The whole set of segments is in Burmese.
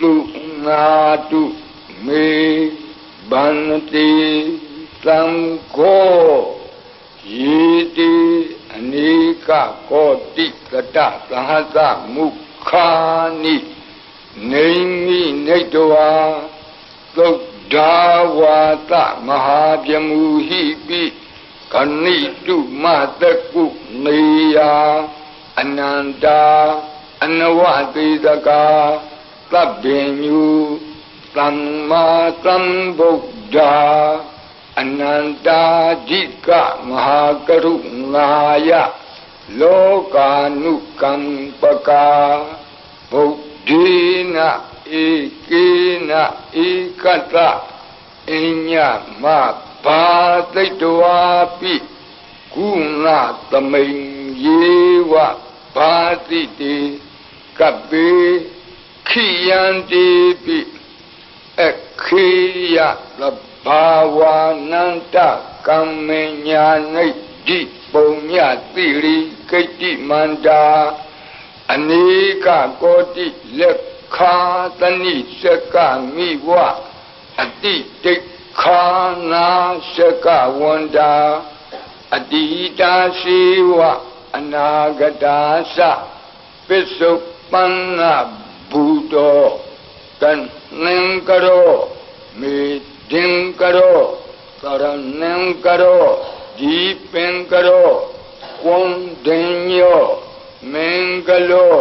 သုနာတုမေဗန္တိသံဃောယေတိအနိကကောတိကတသဟသမုခာနိနေမိနေတဝါသုဒ္ဓဝါသမဟာပြမူဟိပိခဏိတုမတကုနေယအနန္တာအနဝတိတကာ သဗ္ဗညုသမ္မာသမ္ဗုဒ္ဓအနန္တာဓိကမဟာကရုဏာယလောကာနုကံပကာဗုဒ္ဓေနဧကေနဧကတအညမဘာသိတဝါပိကုဏသမိန်ယေဝဘာတိတေကပေ ခိယန္တိပိခေယသဘာဝနန္တကမ္မညာနိတိပုံညတိရိကိတိမန္တာအနေကကောတိလက်ခာတဏိစကမိဝအတိတိခာနာစကဝန္တာအတိတာရှိဝအနာဂတာသပစ္စုပန္န ဘူတောတန်နံကရောမေတင်ကရောသရဏံကရောဒီပင်ကရောကွန်ဒင်ညောမင်္ဂလော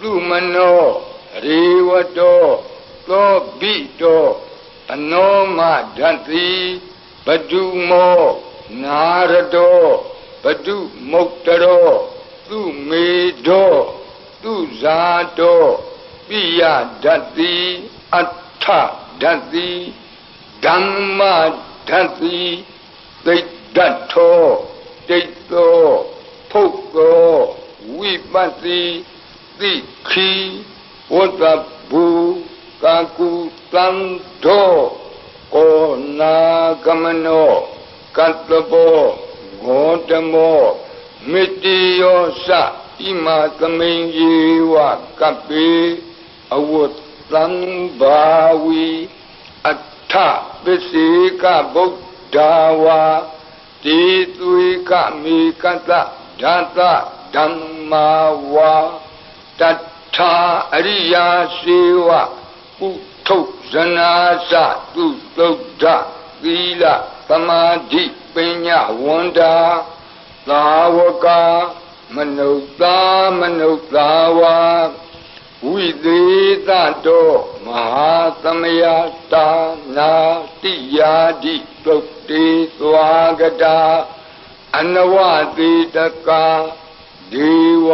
လူမနောရေဝတောသောဘိတောအနောမဓတ္တိဘဒုမောနာရတောဘဒုမုတ်တရောသူမေတောသူဇာတော ပိယဓတ္တိအဋ္ဌဓတ္တိဓမ္မဓတ္တိသိတ္တထောတိတ်သောဖုတ်သောဝိပတ္တိသိခီဝတ္တဘူကာကုတံသောကောနာကမနောကတ္တဘောဂောတမောမေတ္တိယောသဣမာသမိန်ယေဝကပ္ပေ အဝတ်သံဘာဝီအထပစ္စေကဗုဒ္ဓဝါတိသွေကမေကတဓာတဓမ္မာဝါတထာအရိယာစေဝပုထုဇနာသသူသုဒ္ဓသီလသမာဓိပညာဝန္တာသာဝကမနုဿာမနုဿာဝါ ဝိသေးသတောမဟာသမယတာနာတိယာတိသုတ်တေသွားကတာအနဝတိတကာဒေဝ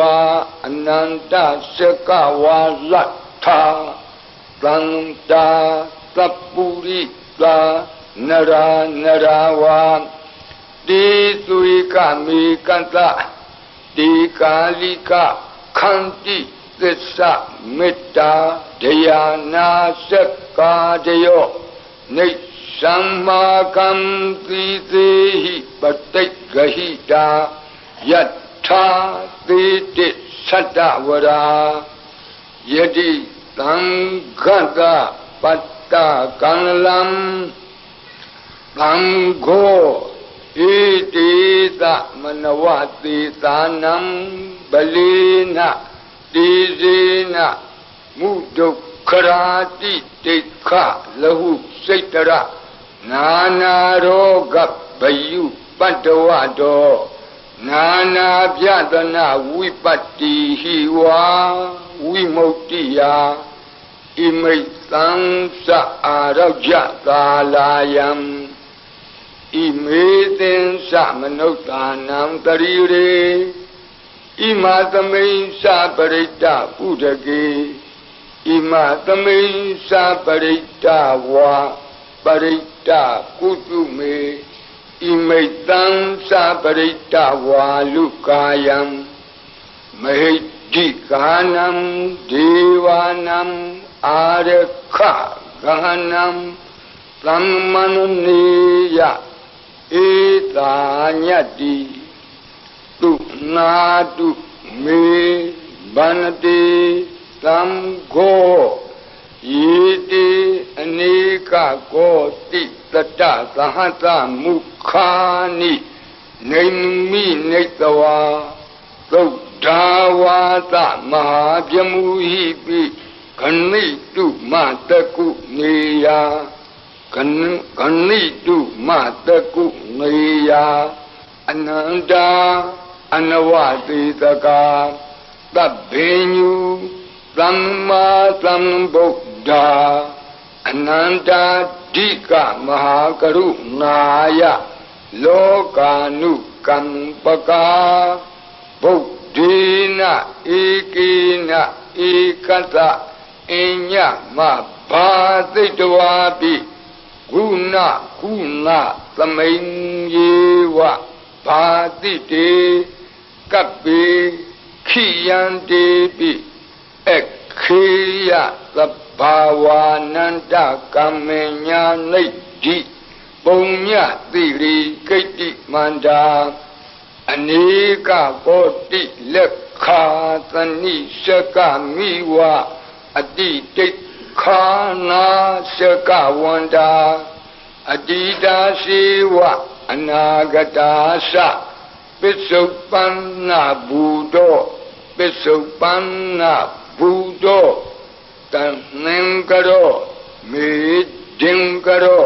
အနန္တစကဝါလတ်ထာသန္တာသပ္ပုရိသာနရာနရာဝါတေသွေကမေကတ္တတေကာလိကခန္တိ သစ္စာမေတ္တာတရားနာစက္ကာတယောနေသမ္မာကံတိသေဟိပတိတ်ဂဟိတာယထာသေတိသတ္တဝရာယတိသံဃတပတ္တကံလံသံဃောဣတိသမနဝတိသာနံပလီနာ တိဇေနမုဒုက္ခရာတိတိခလဟုစိတ်တရနာနာရောဂဗယုပတ္တဝတောနာနာပြဒနာဝိပတ္တိဟိဝါဝိမု ക്തി ယာဣမိတ်သံသအာရောကြကာလာယံဣမေသင်္သမနုဿာနံတရိရေ ဣမာသမိန်သပရိတ္တဥဒကေဣမသမိန်စာပရိတ္တဝါပရိတ္တကုတုမေဣမိတ်တံစာပရိတ္တဝါလူကာယံမဟိတိကာနံဒေဝနံအာရခဂဟနံသမ္မနနေယဧတာညတ္တိတု နာတုမေဗန္တိသံဃောယေတိအနေကကောတိတတသဟတမုခာနိနေမိနေတဝါသုဒ္ဓဝါသမဟာပြမူဟိပိခဏိတုမတကုနေယခဏခဏိတုမတကုနေယအနန္တာ အနဝတိတကာသဗ္ဗညုသမ္မာသမ္ဗုဒ္ဓအနန္တာဓိကမဟာကရုဏာယလောကာနုကံပကာဗုဒ္ဓေနဧကေနဧကတအညမဘာသိတဝါပိဂုဏကုဏသမိန်ယေဝဘာတိတေ ကပ္ပေခိယံတေပိအခေယသဗ္ဗဝါနန္တကမ္မညာနိဋ္ဌိပုံညတိရိကိတ္တိမန္တာအနေကဘောတိလက်ခာသနိရှကမိဝအတိတိခာနာရှကဝန္တာအတိတာရှိဝအနာဂတာသ ပစ္စုပန္နဘူတောပစ္စုပန္နဘူတောတန်နင်္ကရောမေဒင်္ကရော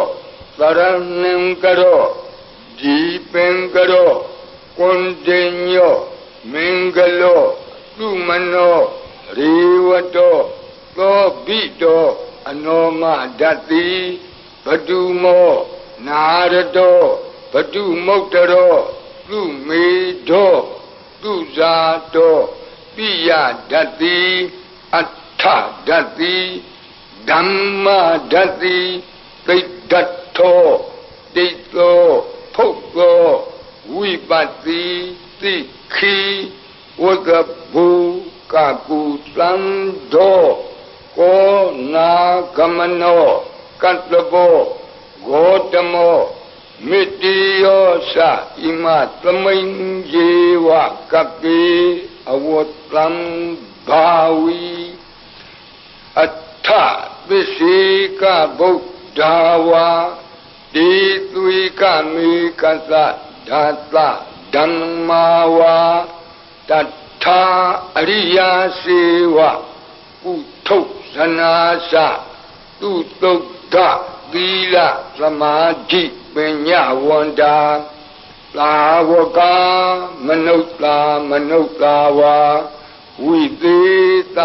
သရဏင်္ကရောဒီပင်္ကရောကွန်တင်ညောမင်္ဂလောသူမနောရေဝတောသောဘိတောအနောမဓတ္တိဘတုမောနာရတောဘတုမုတ်တရော သူမေတောသူဇာတောပိယဓတ္တိအဋ္ဌဓတ္တိဓမ္မဓတ္တိသိတ္တထောတိတ်သောဖုတ်သောဝိပတ္တိသိခိဝကဘူကကုသံသောကောနာကမနောကတ္တဘောဂေါတမော မေတ္တိယောသဣမသမိန်ဇေဝကပိအဝတ္တံဘာဝီအထသစ္စေကဗုဒ္ဓဝါတိသွေကမေကသဓာတဓမ္မာဝါတထာအရိယာစေဝကုထုဇနာသသူတုတ်က သီလသမာဓိပညာဝန္တာသာဝကမနုဿာမနုဿာဝါဝိသေသ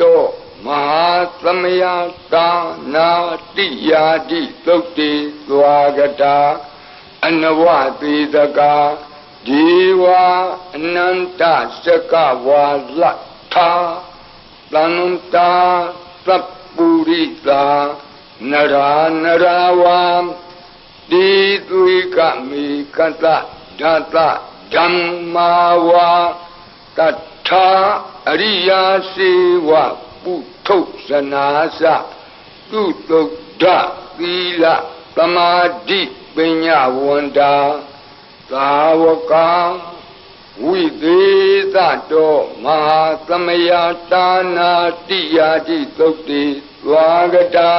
တောမဟာသမယတာနာတိယာတိသုတ်တိသွားကတာအနဝသေတကာဒီဝအနန္တစကဝါလထာတန္တာသပ္ပုရိတာ နရာနရာဝံတိသွေကမိကတဓာတဓမ္မာဝါတထာအရိယာစေဝပုထုဇနာသသူတုဒ္ဓသီလသမာဓိပညာဝန္တာသာဝကဝိသေးသတောမဟာသမယတာနာတိယာတိသုတ်တိသွားကတာ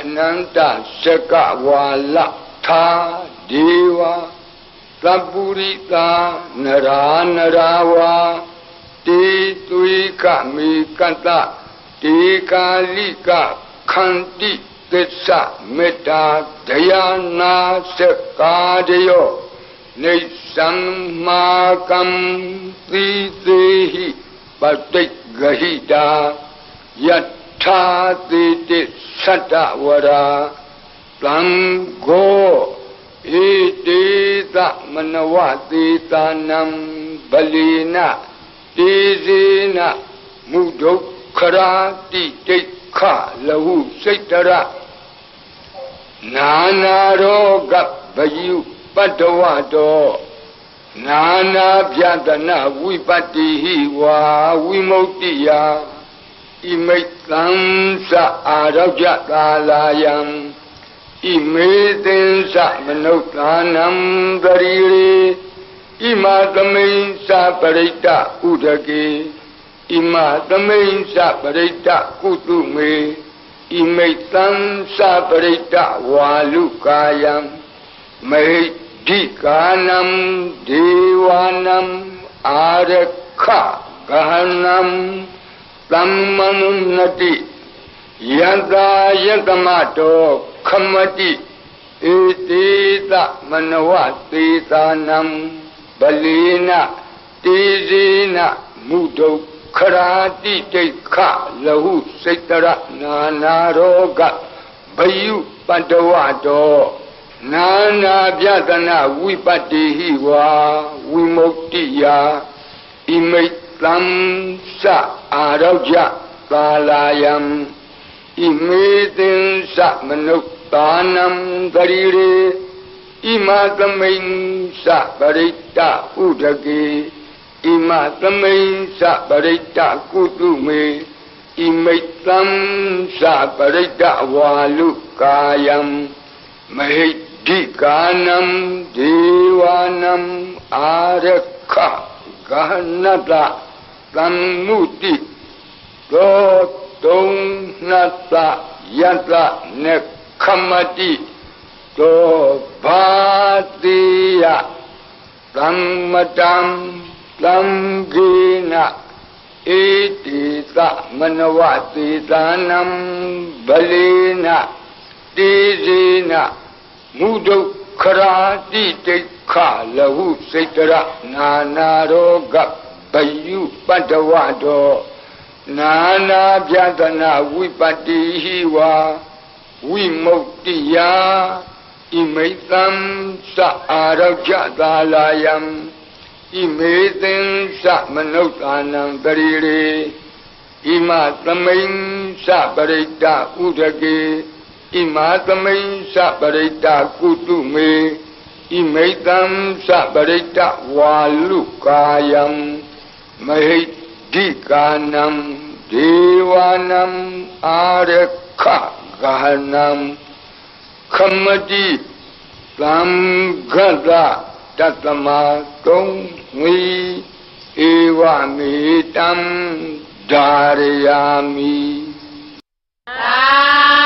အနန္တစကဝါလသာဒေဝသပ္ပုရိတာနရာနရာဝါတေသွေကမေကတ္တတေကာလိကခန္တိသစ္စာမေတ္တာဒယာနာစကာတယောနေသံမာကံသီသေဟိပတိတ်ဂဟိတာယ ထာတိတိသတ္တဝရာသံဃောဣတိသမနဝတိတာနံဗလီနာတေဇေနမုဒုခရာတိဒိဋ္ခလဟုစိတ်တရနာနာရောဂဗယုပတ္တဝတောနာနာပြတနာဝိပတ္တိဟိဝါဝိမု ക്തി ယ ဣမိတ်သံသအာရောကြကာလာယံဣမေသင်္စမနုဿာနံတရီရေဣမသမိန်္စပရိတ္တဥဒကေဣမသမိန်္စပရိတ္တကုတုမေဣမိတ်သံသပရိတ္တဝါလူကာယံမေဒိကာနံဒေဝနံအာရခဂဟနံ သမ္မနုနတိယတ္တာယတမတောခမတိဧတိတမနဝသေသာနံဗလိနတေဇေနမုဒုခရာတိတိခလဟုစိတ်တရနာနာရောဂဘယုပတ္တဝတောနာနာပြဒနာဝိပတ္တိဟိဝါဝိမု ക്തി ယဣမိတ်သံသ အာရောကြကာလာယံဣမေသင်္သမနုဿာနံတရီရေဣမသမိန်သပရိတ္တဥဒကေဣမသမိန်သပရိတ္တကုတုမေဣမိတ်သံသပရိတ္တဝါလူကာယံမဟိဒိကာနံဒေဝနံအာရခဂဟနတ သံမုတိသောတုံနတယတနေခမတိသောဘာတိယသမ္မတံသံဂေနဣတိသမနဝတိသာနံဗလေနတိဇေနမုဒုခရာတိတိခလဟုစိတ်တရနာနာရောဂ ဘယုပတ္တဝတောနာနာပြဒနာဝိပတ္တိဟိဝါဝိမု ക്തി ယဣမိတံသအာရောဂသာလာယံဣမေသင်္သမနုဿာနံတရီရေဣမသမိန်သပရိတ္တဥဒကေဣမသမိန်သပရိတ္တကုတုမေဣမိတံသပရိတ္တဝါလူကာယံ မဟိဒိကာနံဒေဝနံအာရခဂဟနံခမတိသံဃတတတမတုံငီဧဝမေတံဓာရယာမိသာ